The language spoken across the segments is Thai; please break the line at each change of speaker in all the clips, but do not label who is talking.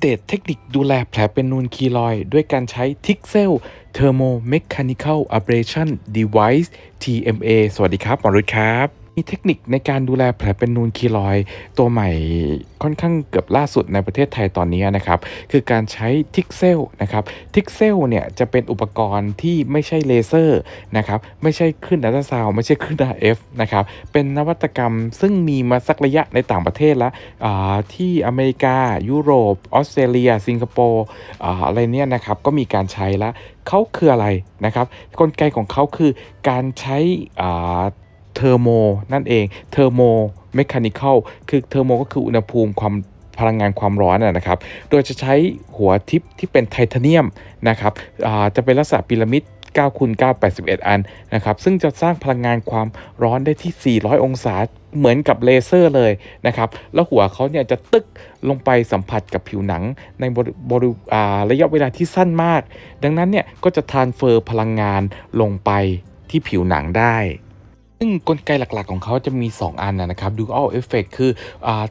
เดตเทคนิคดูแลแผลเป็นนูนคีลอย ด้วยการใช้ทิกเซลเทอร์โมเมคานิคอลอับเรชันดีไวซ์ TMA สวัสดีครับหมอรุษครับ มีเทคนิคในการดูแลแผลเป็นนูนคีลอย ตัวใหม่ค่อนข้างเกือบล่าสุดในประเทศไทยตอนนี้นะครับ คือการใช้ทิกเซลนะครับทิกเซลเนี่ยจะเป็นอุปกรณ์ที่ไม่ใช่เลเซอร์นะครับไม่ใช่คลื่นอัลตราซาวไม่ใช่คลื่น RF นะครับเป็นนวัตกรรมซึ่งมีมาสักระยะในต่างประเทศแล้วอ่าที่อเมริกา ยุโรป ออสเตรเลีย สิงคโปร์อ่าอะไรเนี่ยนะครับก็มีการใช้แล้วเขาคืออะไรนะครับกลไกของเขาคือการใช้อ่า เทอร์โมนั่นเองเทอร์โมเมคานิคอลคือเทอร์โมก็คืออุณหภูมิความพลังงานความร้อนนะนะครับ โดยจะใช้หัวทิปที่เป็นไทเทเนียมนะครับจะเป็นลักษณะพีระมิด9คูณ9 81 อันนะครับ ซึ่งจะสร้างพลังงานความร้อนได้ที่ 400 องศา เหมือนกับเลเซอร์เลยนะครับ แล้วหัวเขาเนี่ยจะตึกลงไปสัมผัสกับผิวหนังในบริบริระยะเวลาที่สั้นมาก ดังนั้นเนี่ยก็จะทานเฟอร์พลังงานลงไปที่ผิวหนังได้ ซึ่งกลไกหลักๆของเขาจะมี 2 อันนะครับ Dual Effect คือ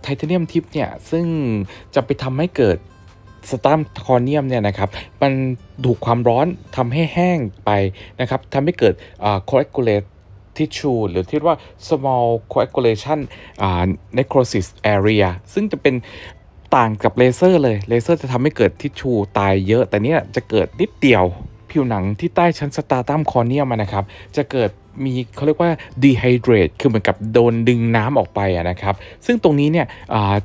ไทเทเนียมทิปเนี่ย ซึ่งจะไปทำให้เกิดสตาร์มคอเนียมเนี่ยนะครับ มันถูกความร้อนทำให้แห้งไปนะครับทำให้เกิด coagulate tissue หรือที่ว่า small coagulation necrosis area ซึ่งจะเป็นต่างกับเลเซอร์เลย เลเซอร์จะทำให้เกิดทิชชูตายเยอะ แต่เนี่ยจะเกิดนิดเดียว ผิวหนังที่ใต้ชั้นสตาตัมคอเนียมนะครับ จะเกิด มีเขาเรียกว่า dehydrate คือเหมือนกับโดนดึงน้ำออกไปะนะครับ ซึ่งตรงนี้เนี่ย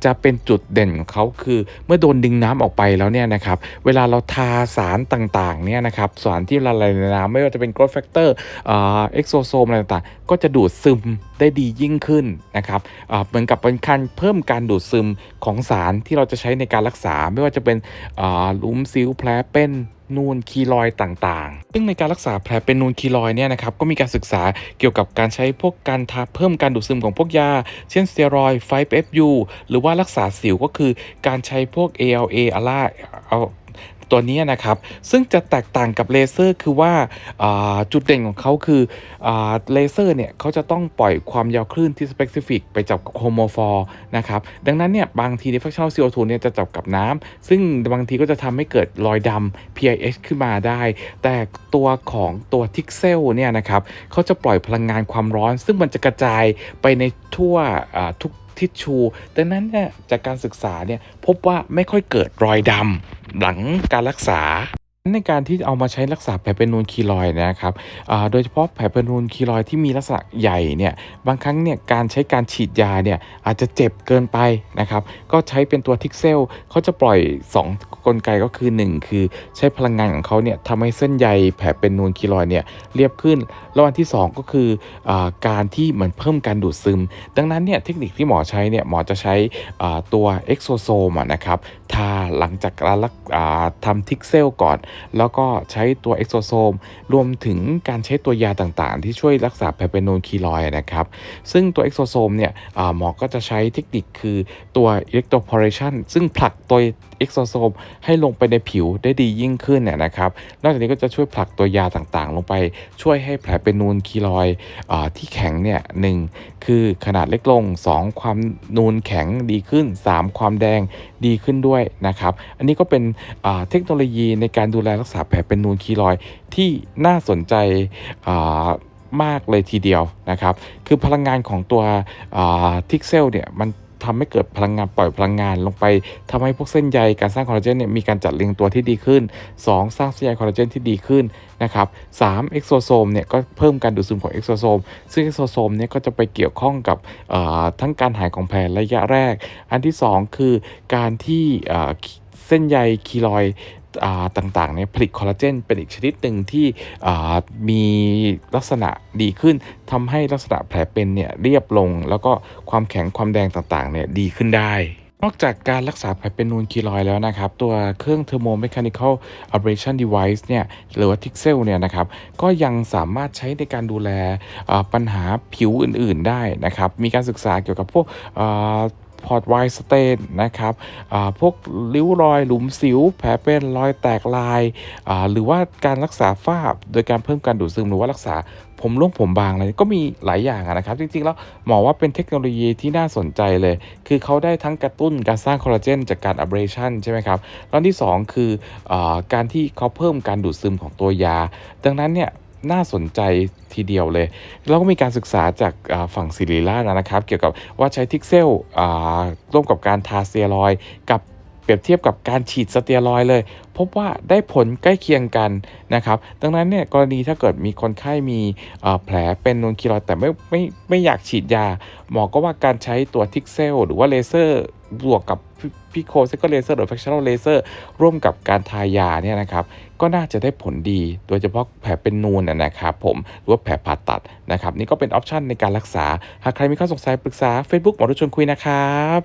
จะเป็นจุดเด่นของเขาคือเมื่อโดนดึงน้ำออกไปแล้วเนี่ยนะครับ เวลาเราทาสารต่างๆเนี่ยนะครับสารที่ละลายในน้ำไม่ว่าจะเป็น growth factor อ่า exosome อะไรต่างๆ ก็จะดูดซึมได้ดียิ่งขึ้นนะครับเหมือนกับเป็นการเพิ่มการดูดซึมของสารที่เราจะใช้ในการรักษา ไม่ว่าจะเป็นหลุมสิวแผลเป็น นูนคีลอยต่างๆ ซึ่งในการรักษาแผลเป็นนูนคีลอยเนี่ยนะครับก็มีการศึกษาเกี่ยวกับการใช้พวกการทาเพิ่มการดูดซึมของพวกยา เช่นสเตียรอยด์ 5FU หรือว่ารักษาสิวก็คือการใช้พวก ALA อาล่า ตัวนี้นะครับ ซึ่งจะแตกต่างกับเลเซอร์คือว่าาจุดเด่นของเขาคือเลเซอร์เนี่ยเขาจะต้องปล่อยความยาวคลื่นที่ specific ไปจับกับโฮโมฟอร์นะครับ ดังนั้นเนี่ยบางที fractional CO2 เนี่ยจะจับกับน้ำซึ่งบางทีก็จะทำให้เกิดรอยดำ PIH ขึ้นมาได้ แต่ตัวของตัวทิกเซลเนี่ยนะครับเขาจะปล่อยพลังงานความร้อน ซึ่งมันจะกระจายไปในทั่วทุก ทิชชู ดังนั้นเนี่ยจากการศึกษาเนี่ยพบว่าไม่ค่อยเกิดรอยดำหลังการรักษา ในการที่เอามาใช้รักษาแผลเป็นนูนคีลอยนะครับโดยเฉพาะแผลเป็นนูนคีลอยที่มีลักษณะใหญ่เนี่ยบางครั้งเนี่ยการใช้การฉีดยาเนี่ยอาจจะเจ็บเกินไปนะครับก็ใช้เป็นตัวทิกเซลเขาจะปล่อย 2 กลไกก็คือ 1 คือใช้พลังงานของเขาเนี่ยทำให้เส้นใยแผลเป็นนูนคีลอยเนี่ยเรียบขึ้นแล้วอันที่ 2 ก็คืออการที่เหมือนเพิ่มการดูดซึม ดังนั้นเนี่ยเทคนิคที่หมอใช้เนี่ยหมอจะใช้ตัวเอ็กโซโซมนะครับทาหลังจากการรักทำทิกเซลก่อนแล้วก็ใช้ตัวเอ็กโซโซมรวมถึงการใช้ตัวยาต่างๆ ที่ช่วยรักษาแผลเป็นนูนคีลอยนะครับ ซึ่งตัวเอ็กโซโซมเนี่ยหมอก็จะใช้เทคนิคคือตัวอิเล็กโทรพอเรชันซึ่งผลักตัว เอ็กโซโซมให้ลงไปในผิวได้ดียิ่งขึ้นเนี่ยนะครับ นอกจากนี้ก็จะช่วยผลักตัวยาต่างๆ ลงไปช่วยให้แผลเป็นนูนคีลอยอที่แข็งเนี่ยหนึ่งคือขนาดเล็กลง 2 ความนูนแข็งดีขึ้น 3 ความแดงดีขึ้นด้วยนะครับ อันนี้ก็เป็นเทคโนโลยีในการดูแลรักษาแผลเป็นนูนคีลอยที่น่าสนใจมากเลยทีเดียวนะครับ คือพลังงานของตัวทิกเซลเนี่ยมัน ทำให้เกิดพลังงานปล่อยพลังงานลงไปทำให้พวกเส้นใยการสร้างคอลลาเจนเนี่ยมีการจัดเรียงตัวที่ดีขึ้น 2 สร้างเส้นใยคอลลาเจนที่ดีขึ้นนะครับสามเอ็กโซโซมเนี่ยก็เพิ่มการดูดซึมของเอ็กโซโซมซึ่งเอ็กโซโซมเนี่ยก็จะไปเกี่ยวข้องกับทั้งการหายของแผลระยะแรก อันที่ 2 คือการที่เส้นใยคีลอย ต่างๆเนี่ยผลิตคอลลาเจนเป็นอีกชนิดหนึ่งที่มีลักษณะดีขึ้นทำให้ลักษณะแผลเป็นเนี่ยเรียบลง แล้วก็ความแข็งความแดงต่างๆเนี่ยดีขึ้นได้นอกจากการรักษาแผลเป็นนูนคีลอยแล้วนะครับ ตัวเครื่อง Thermo Mechanical Ablation Device เนี่ยหรือว่า Tixel เนี่ยนะครับ ก็ยังสามารถใช้ในการดูแลปัญหาผิวอื่น ๆ ได้นะครับ มีการศึกษาเกี่ยวกับพวก พอร์ตไวสเตนนะครับพวกริ้วรอยหลุมสิว แผลเป็นรอยแตกลาย หรือว่าการรักษาฝ้าโดยการเพิ่มการดูดซึมหรือว่ารักษาผมร่วงผมบางอะไรก็มีหลายอย่างนะครับ จริงๆ แล้วหมอว่าเป็นเทคโนโลยีที่น่าสนใจเลย คือเขาได้ทั้งกระตุ้นการสร้างคอลลาเจนจากการ ablation ใช่ไหมครับแล้วที่ 2 คืออการที่เขาเพิ่มการดูดซึมของตัวยา ดังนั้นเนี่ย น่าสนใจทีเดียวเลย แล้วก็มีการศึกษาจากฝั่งศิริรานะครับ เกี่ยวกับว่าใช้ทิกเซลร่วมกับการทาสเตียรอยกับเปรียบเทียบกับการฉีดสเตียรอยเลย พบว่าได้ผลใกล้เคียงกันนะครับ ดังนั้นเนี่ยกรณีถ้าเกิดมีคนไข้มีแผลเป็นนูนคีรอยแต่ไม่ไม่ไม่อยากฉีดยา หมอก็ว่าการใช้ตัวทิกเซลหรือว่าเลเซอร์ บวกกับพิโคเซกเลเซอร์หรือแฟคชั่นอลเลเซอร์ร่วมกับการทายาเนี่ยนะครับก็น่าจะได้ผลดี โดยเฉพาะแผลเป็นนูนนะครับผมหรือว่าแผลผ่าตัดนะครับ นี่ก็เป็นออปชันในการรักษา หากใครมีข้อสงสัยปรึกษา Facebook หมอรุชนคุยนะครับ